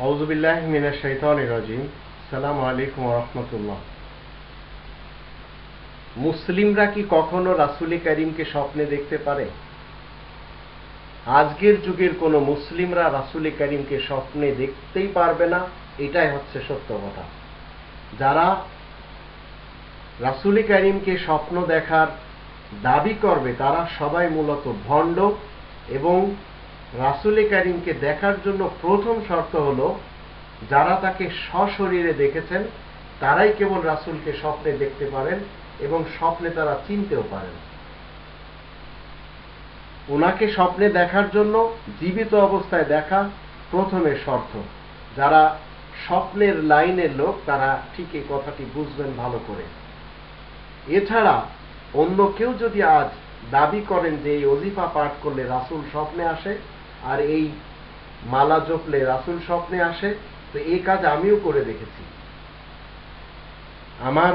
আউজুবিল্লাহ মিনাশ শাইতানির রাজিম। সালাম আলাইকুম রহমতুল্লাহ। মুসলিমরা কি কখনো রাসুলি করিমকে স্বপ্নে দেখতে পারে? আজকের যুগের কোন মুসলিমরা রাসুলি করিমকে স্বপ্নে দেখতেই পারবে না, এটাই হচ্ছে সত্য কথা। যারা রাসুলি করিমকে স্বপ্ন দেখার দাবি করবে, তারা সবাই মূলত ভণ্ড এবং রাসুলি করিমকে দেখার জন্য প্রথম শর্ত হলো, যারা তাকে সশরীরে দেখেছেন, তারাই কেবল রাসুলকে স্বপ্নে দেখতে পারেন এবং স্বপ্নে তারা চিনতেও পারেন। ওনাকে স্বপ্নে দেখার জন্য জীবিত অবস্থায় দেখা প্রথমে শর্ত। যারা স্বপ্নের লাইনের লোক, তারা ঠিক এই কথাটি বুঝবেন ভালো করে। এছাড়া অন্য কেউ যদি আজ দাবি করেন যে এই অজিফা পাঠ করলে রাসুল স্বপ্নে আসে আর এই মালা জপলে রাসুল স্বপ্নে আসে, তো এই কাজ আমিও করে দেখেছি। আমার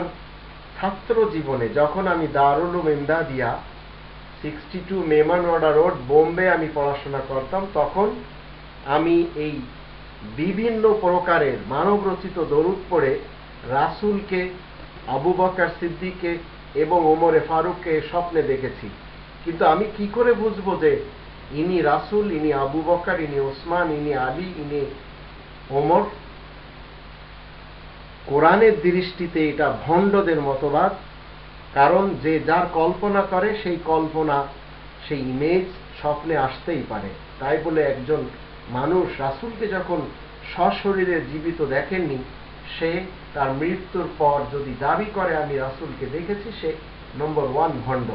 ছাত্র জীবনে যখন আমি Darul Imdadiya sixty two Memonwada road, Bombay আমি পড়াশোনা করতাম, তখন আমি এই বিভিন্ন প্রকারের মানব রচিত দরুদ পড়ে রাসুলকে, আবু বকার সিদ্দিকে এবং ওমরে ফারুককে স্বপ্নে দেখেছি। কিন্তু আমি কি করে বুঝব যে ইনি রাসুল, ইনি আবু বকার, ইনি ওসমান, ইনি আলী, ইনি ওমর। কোরআনের দৃষ্টিতে এটা ভণ্ডদের মতবাদ, কারণ যে যার কল্পনা করে, সেই কল্পনা, সেই ইমেজ স্বপ্নে আসতেই পারে। তাই বলে একজন মানুষ রাসুলকে যখন সশরীরে জীবিত দেখেননি, সে তার মৃত্যুর পর যদি দাবি করে, আমি রাসুলকে দেখেছি সে নম্বর ওয়ান ভণ্ড।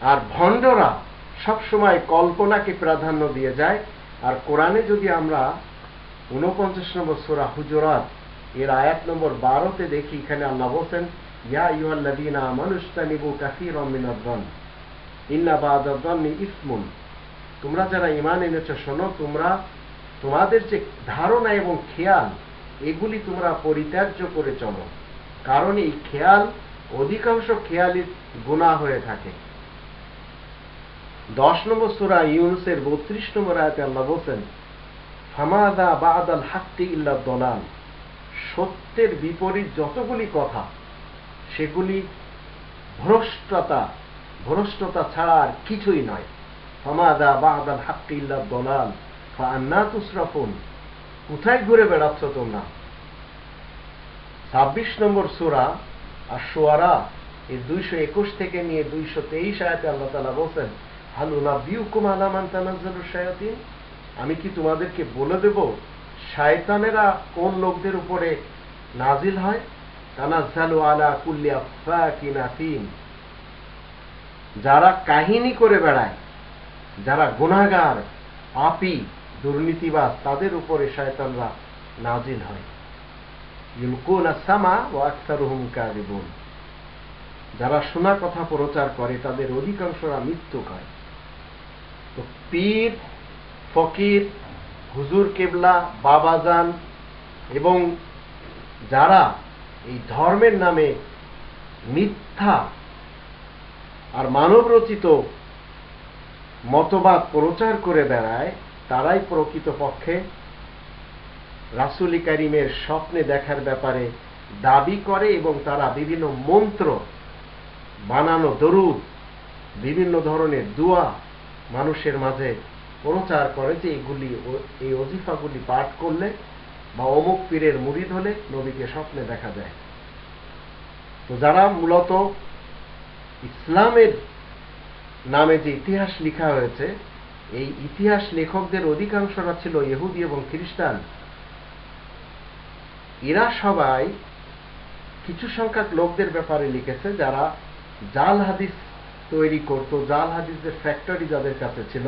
আর ভণ্ডরা সবসময় কল্পনাকে প্রাধান্য দিয়ে যায়। আর কোরআনে যদি আমরা উনপঞ্চাশ নম্বর সোরা হুজরাত, এর আয়াত নম্বর বারোতে দেখি, এখানে আল্লাহ বলছেন, ইয়া ইউহাল্লাদিনা মানুষতানিবু কাসির মিনাদ্দন, ইন্না বাদাদ্দনি ইসমুন। তোমরা যারা ইমান এনেছ, শোনো, তোমরা তোমাদের যে ধারণা এবং খেয়াল, এগুলি তোমরা পরিত্যাজ্য করে চলো। কারণ এই খেয়াল অধিকাংশ খেয়ালই গুণা হয়ে থাকে। দশ নম্বর সুরা ইউনুসের বত্রিশ নম্বর আয়াতে আল্লাহ বলছেন ফামাদা বাদাল হাক্তি ইল্লা দলাল সত্যের বিপরীত যতগুলি কথা, সেগুলি ভ্রষ্টতা ভ্রষ্টতা ছাড়া আর কিছুই নয়। ফামাদা বাদাল হাক্তি ইল্লা দলাল ফান্না তুসরাফুন কোথায় ঘুরে বেড়াচ্ছ তোমরা? ছাব্বিশ নম্বর সুরা আর সোয়ারা এই দুইশো একুশ থেকে নিয়ে দুইশো তেইশ আয়াতে আল্লাহ তালা বলছেন আমি কি তোমাদেরকে বলে দেব, শায়তানেরা কোন লোকদের উপরে নাজিল হয়? যারা কাহিনী করে বেড়ায়, যারা গুনাহগার, পাপী, দুর্নীতিবাজ, তাদের উপরে শয়তানরা নাজিল হয়। যারা শোনা কথা প্রচার করে, তাদের অধিকাংশরা মৃত্যু হয়। তো পীর, ফকির, হুজুর কেবলা, বাবাজান এবং যারা এই ধর্মের নামে মিথ্যা আর মানব রচিত মতবাদ প্রচার করে বেড়ায়, তারাই প্রকৃত পক্ষে রাসুলি কারিমের স্বপ্নে দেখার ব্যাপারে দাবি করে এবং তারা বিভিন্ন মন্ত্র বানানো, দরুদ, বিভিন্ন ধরনের দোয়া মানুষের মাঝে প্রচার করে যে এগুলি এই অজিফাগুলি পাঠ করলে বা অমুক পীরের মুরিদ হলে নবীকে স্বপ্নে দেখা যায়। তো যারা মূলত ইসলামের নামে যে ইতিহাস লেখা হয়েছে, এই ইতিহাস লেখকদের অধিকাংশরা ছিল ইহুদি এবং খ্রিস্টান। এরা সবাই কিছু সংখ্যক লোকদের ব্যাপারে লিখেছে যারা জাল হাদিস তৈরি করত। জাল হাদিসের ফ্যাক্টরি যাদের কাছে ছিল,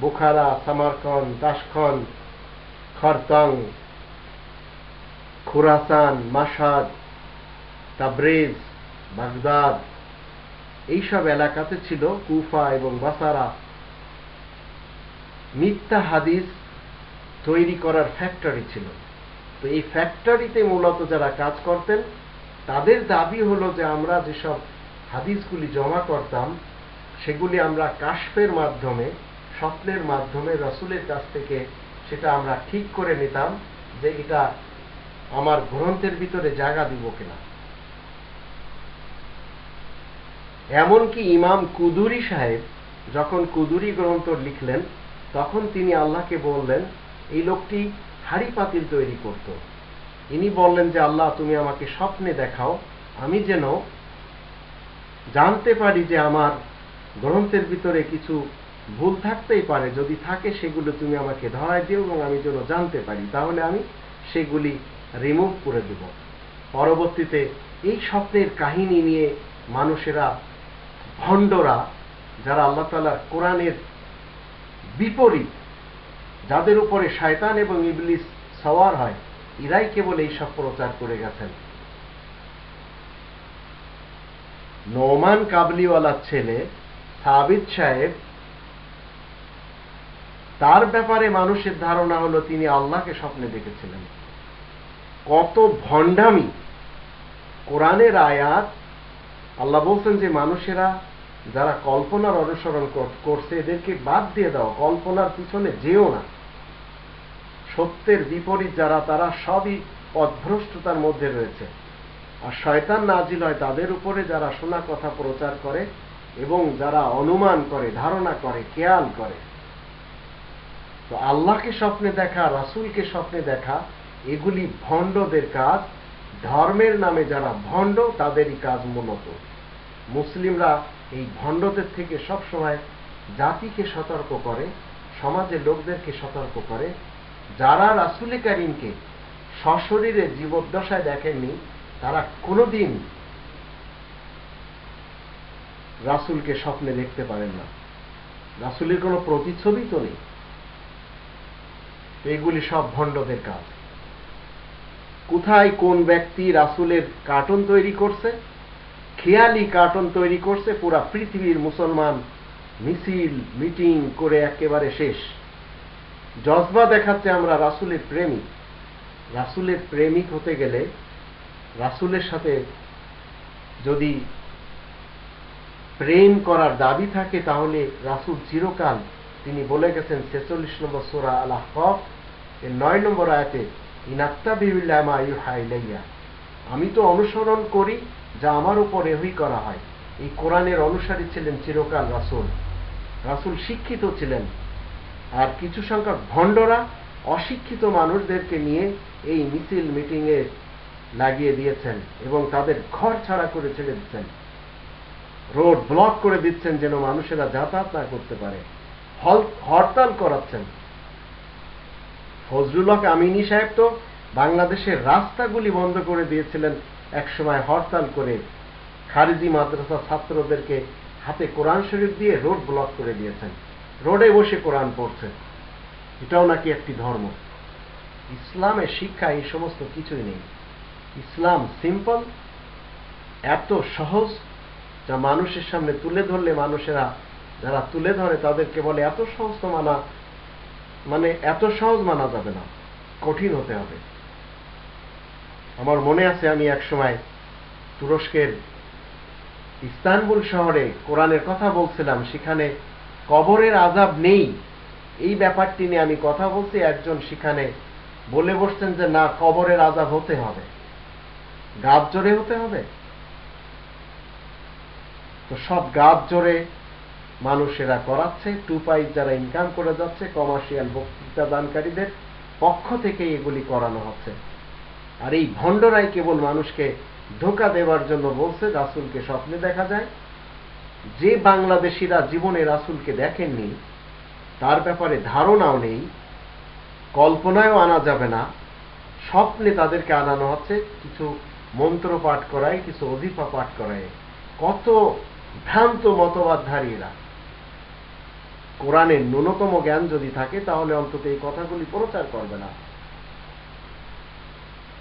বুখারা সামারকন তাসখন খরতং, খুরাসান মাসাদ তাবরেজ, বাগদাদ, এইসব এলাকাতে ছিল কুফা এবং বাসারা। মিথ্যা হাদিস তৈরি করার ফ্যাক্টরি ছিল। তো এই ফ্যাক্টরিতে মূলত যারা কাজ করতেন, তাদের দাবি হলো যে আমরা যেসব হাদিসগুলি জমা করতাম, সেগুলি আমরা কাশফের মাধ্যমে, স্বপ্নের মাধ্যমে রসুলের কাছ থেকে সেটা আমরা ঠিক করে নিতাম যে এটা আমার গ্রন্থের ভিতরে জায়গা দিব কিনা। এমনকি ইমাম কুদুরি সাহেব যখন কুদুরি গ্রন্থ লিখলেন, তখন তিনি আল্লাহকে বললেন, এই লোকটি হাড়ি পাতিল তৈরি করত। ইনি বললেন যে, আল্লাহ, তুমি আমাকে স্বপ্নে দেখাও, আমি যেন জানতে পারি যে আমার গ্রন্থের ভিতরে কিছু ভুল থাকতেই পারে। যদি থাকে, সেগুলো তুমি আমাকে ধরাই দিও এবং আমি যেন জানতে পারি, তাহলে আমি সেগুলি রিমুভ করে দেব। পরবর্তীতে এই স্বপ্নের কাহিনী নিয়ে মানুষেরা, ভণ্ডরা, যারা আল্লাহ তালার কোরআনের বিপরীত, যাদের উপরে শয়তান এবং ইবলিস সওয়ার হয়, এরাই কেবল এই সব প্রচার করে গেছেন। নোমান কাবলিওয়ালার ছেলে সাবিদ সাহেব, তার ব্যাপারে মানুষের ধারণা হলো তিনি আল্লাহকে স্বপ্নে দেখেছিলেন। কত ভণ্ডামি। কোরআনের আয়াত, আল্লাহ বলছেন যে মানুষেরা যারা কল্পনার অনুসরণ করছে, এদেরকে বাদ দিয়ে দাও, কল্পনার পিছনে যেও না। সত্যের বিপরীত যারা, তারা সবই পথভ্রষ্টতার মধ্যে রয়েছে। আর শয়তান নাজিল হয় তাদের উপরে যারা শোনা কথা প্রচার করে এবং যারা অনুমান করে, ধারণা করে, খেয়াল করে। তো আল্লাহকে স্বপ্নে দেখা, রাসুলকে স্বপ্নে দেখা, এগুলি ভণ্ডদের কাজ। ধর্মের নামে যারা ভণ্ড, তাদেরই কাজ মূলত। মুসলিমরা এই ভণ্ডদের থেকে সবসময় জাতিকে সতর্ক করে, সমাজের লোকদেরকে সতর্ক করে। যারা রাসুল কারিমকে সশরীরে জীবদ্দশায় দেখেননি তারা কোনোদিন রাসুলকে স্বপ্নে দেখতে পারেন না। রাসুলের কোনো প্রতিচ্ছবি তো নেই। এগুলি সব ভণ্ডদের কাজ। কোথায় কোন ব্যক্তি রাসুলের কার্টুন তৈরি করছে, খেয়ালি কার্টুন তৈরি করছে, পুরা পৃথিবীর মুসলমান মিছিল, মিটিং করে একেবারে শেষ। জজবা দেখাচ্ছে আমরা রাসুলের প্রেমিক। রাসুলের প্রেমিক হতে গেলে রাসুলের সাথে যদি প্রেম করার দাবি থাকে, তাহলে রাসুল চিরকাল তিনি বলে গেছেন ছেচল্লিশ নম্বর সোরা আল্লাহ হক এর নয় নম্বর আয়াতে ইনাত্তা বিবিল্লামা ইউহাইলাইয়া আমি তো অনুসরণ করি যা আমার উপর এহই করা হয়। এই কোরআনের অনুসারী ছিলেন চিরকাল রাসুল। রাসুল শিক্ষিত ছিলেন। আর কিছু সংখ্যক ভণ্ডরা অশিক্ষিত মানুষদেরকে নিয়ে এই মিছিল মিটিংয়ে লাগিয়ে দিয়েছেন এবং তাদের ঘর ছাড়া করে ছেড়ে দিচ্ছেন। রোড ব্লক করে দিচ্ছেন যেন মানুষেরা যাতায়াত না করতে পারে। হরতাল করাচ্ছেন। ফজলুল হক আমিনী সাহেব তো বাংলাদেশের রাস্তাগুলি বন্ধ করে দিয়েছিলেন একসময় হরতাল করে। খারিজি মাদ্রাসা ছাত্রদেরকে হাতে কোরআন শরীফ দিয়ে রোড ব্লক করে দিয়েছেন। রোডে বসে কোরআন পড়ছে। এটাও নাকি একটি ধর্ম। ইসলামের শিক্ষা এই সমস্ত কিছুই নেই। ইসলাম সিম্পল, এত সহজ, যা মানুষের সামনে তুলে ধরলে মানুষেরা যারা তুলে ধরে তাদেরকে বলে এত সহজ তো মানা মানে এত সহজ মানা যাবে না, কঠিন হতে হবে। আমার মনে আছে আমি এক সময় তুরস্কের ইস্তানবুল শহরে কোরআনের কথা বলছিলাম, সেখানে কবরের আজাব নেই। এই ব্যাপারটি নিয়ে আমি কথা বলছি, একজন সেখানে বলে বসছেন যে না, কবরের আজাব হতে হবে। গাছ জোরে হতে হবে। তো সব গাছ জোরে মানুষেরা করাচ্ছে টু পাইপ যারা ইনকাম করে যাচ্ছে, কমার্শিয়াল বক্তৃতা দানকারীদের পক্ষ থেকে এগুলি করানো হচ্ছে। আর এই ভণ্ডরাই কেবল মানুষকে ধোকা দেওয়ার জন্য বলছে, রাসুলকে স্বপ্নে দেখা যায়। যে বাংলাদেশিরা জীবনে রাসুলকে দেখেননি, তার ব্যাপারে ধারণাও নেই, কল্পনায়ও আনা যাবে না। স্বপ্নে তাদেরকে আনানো হচ্ছে কিছু মন্ত্র পাঠ করায়, কিছু অধিপা পাঠ করায়। কত ভ্রান্ত মতবাদধারীরা। কোরআনের ন্যূনতম জ্ঞান যদি থাকে, তাহলে অন্তত এই কথাগুলি প্রচার করবে না।